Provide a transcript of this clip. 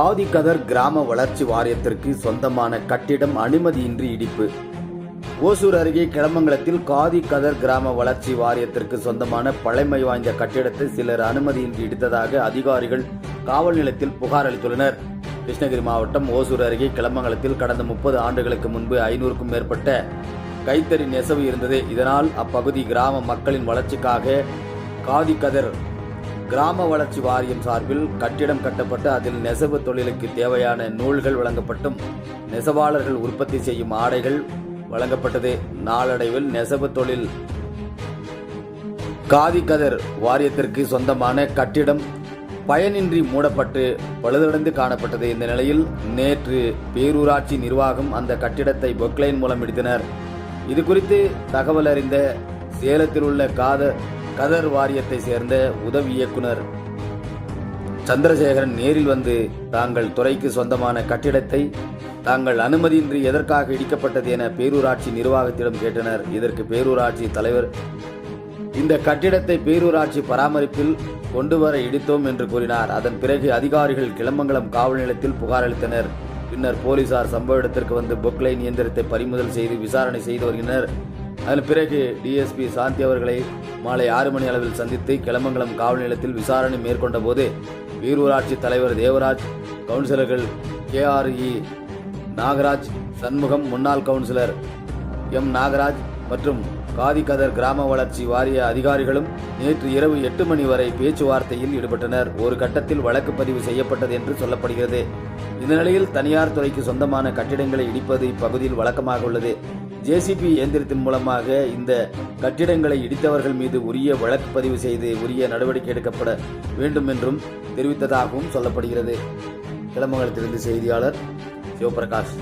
காதிகதர் கிராம வளர்ச்சி வாரியத்திற்கு சொந்தமான கட்டிடம் அனுமதியின்றி இடிப்பு. ஓசூர் அருகே கிளமங்கலத்தில் காதி கதர் கிராம வளர்ச்சி வாரியத்திற்கு சொந்தமான பழமை வாய்ந்த கட்டிடத்தை சிலர் அனுமதியின்றி இடித்ததாக அதிகாரிகள் காவல் நிலையத்தில் புகார் அளித்துள்ளனர். கிருஷ்ணகிரி மாவட்டம் ஓசூர் அருகே கிளமங்கலத்தில் கடந்த முப்பது ஆண்டுகளுக்கு முன்பு ஐநூறுக்கும் மேற்பட்ட கைத்தறி நெசவு இருந்தது. இதனால் அப்பகுதி கிராம மக்களின் வளர்ச்சிக்காக காதி கதர் கிராம வளர்ச்சி வாரியம் சார்பில் கட்டிடம் கட்டப்பட்டு அதில் நெசவு தொழிலுக்கு தேவையான நூல்கள் வழங்கப்பட்டும் நெசவாளர்கள் உற்பத்தி செய்யும் ஆடைகள் வழங்கப்பட்டது. நாளடைவில் நெசவு தொழில். காதிகதர் வாரியத்திற்கு சொந்தமான கட்டிடம் பயனின்றி மூடப்பட்டு பழுதடைந்து காணப்பட்டது. இந்த நிலையில் நேற்று பேரூராட்சி நிர்வாகம் அந்த கட்டிடத்தை பொக்லைன் மூலம் இடித்தனர். இது குறித்து தகவல் அறிந்த சேலத்தில் உள்ள காத கதர் வாரியத்தை சேர்ந்த உதவி இயக்குனர் சந்திரசேகரன் நேரில் வந்து தாங்கள் துறைக்கு சொந்தமான கட்டிடத்தை தாங்கள் அனுமதியின்றி எதற்காக இடிக்கப்பட்டது என பேரூராட்சி நிர்வாகத்திடம் கேட்டனர். இதற்கு பேரூராட்சி தலைவர் இந்த கட்டிடத்தை பேரூராட்சி பராமரிப்பில் கொண்டு வர இடித்தோம் என்று கூறினார். அதன் பிறகு அதிகாரிகள் கிளமங்கலம் காவல் நிலையத்தில் புகார் அளித்தனர். பின்னர் போலீசார் சம்பவ இடத்திற்கு வந்து பொக்லைன் இயந்திரத்தை பறிமுதல் செய்து விசாரணை செய்து வருகின்றனர். அதன் பிறகு டிஎஸ்பி சாந்தி அவர்களை மாலை ஆறு மணி அளவில் சந்தித்து கிளமங்கலம் காவல் நிலையத்தில் விசாரணை மேற்கொண்ட போது வீரூராட்சி தலைவர் தேவராஜ் கவுன்சிலர்கள் கேஆர்இ நாகராஜ் சண்முகம் முன்னாள் கவுன்சிலர் எம் நாகராஜ் மற்றும் காதிகதர் கிராம வளர்ச்சி வாரிய அதிகாரிகளும் நேற்று இரவு எட்டு மணி வரை பேச்சுவார்த்தையில் ஈடுபட்டனர். ஒரு கட்டத்தில் வழக்கு பதிவு செய்யப்பட்டது என்று சொல்லப்படுகிறது. இந்த நிலையில் தனியார் துறைக்கு சொந்தமான கட்டிடங்களை இடிப்பது இப்பகுதியில் வழக்கமாக உள்ளது. ஜேசிபி இயந்திரத்தின் மூலமாக இந்த கட்டிடங்களை இடித்தவர்கள் மீது உரிய வழக்கு பதிவு செய்து உரிய நடவடிக்கை எடுக்கப்பட வேண்டும் என்றும் தெரிவித்ததாகவும் சொல்லப்படுகிறது. கிளம்பகத்திலிருந்து செய்தியாளர் சிவபிரகாஷ்.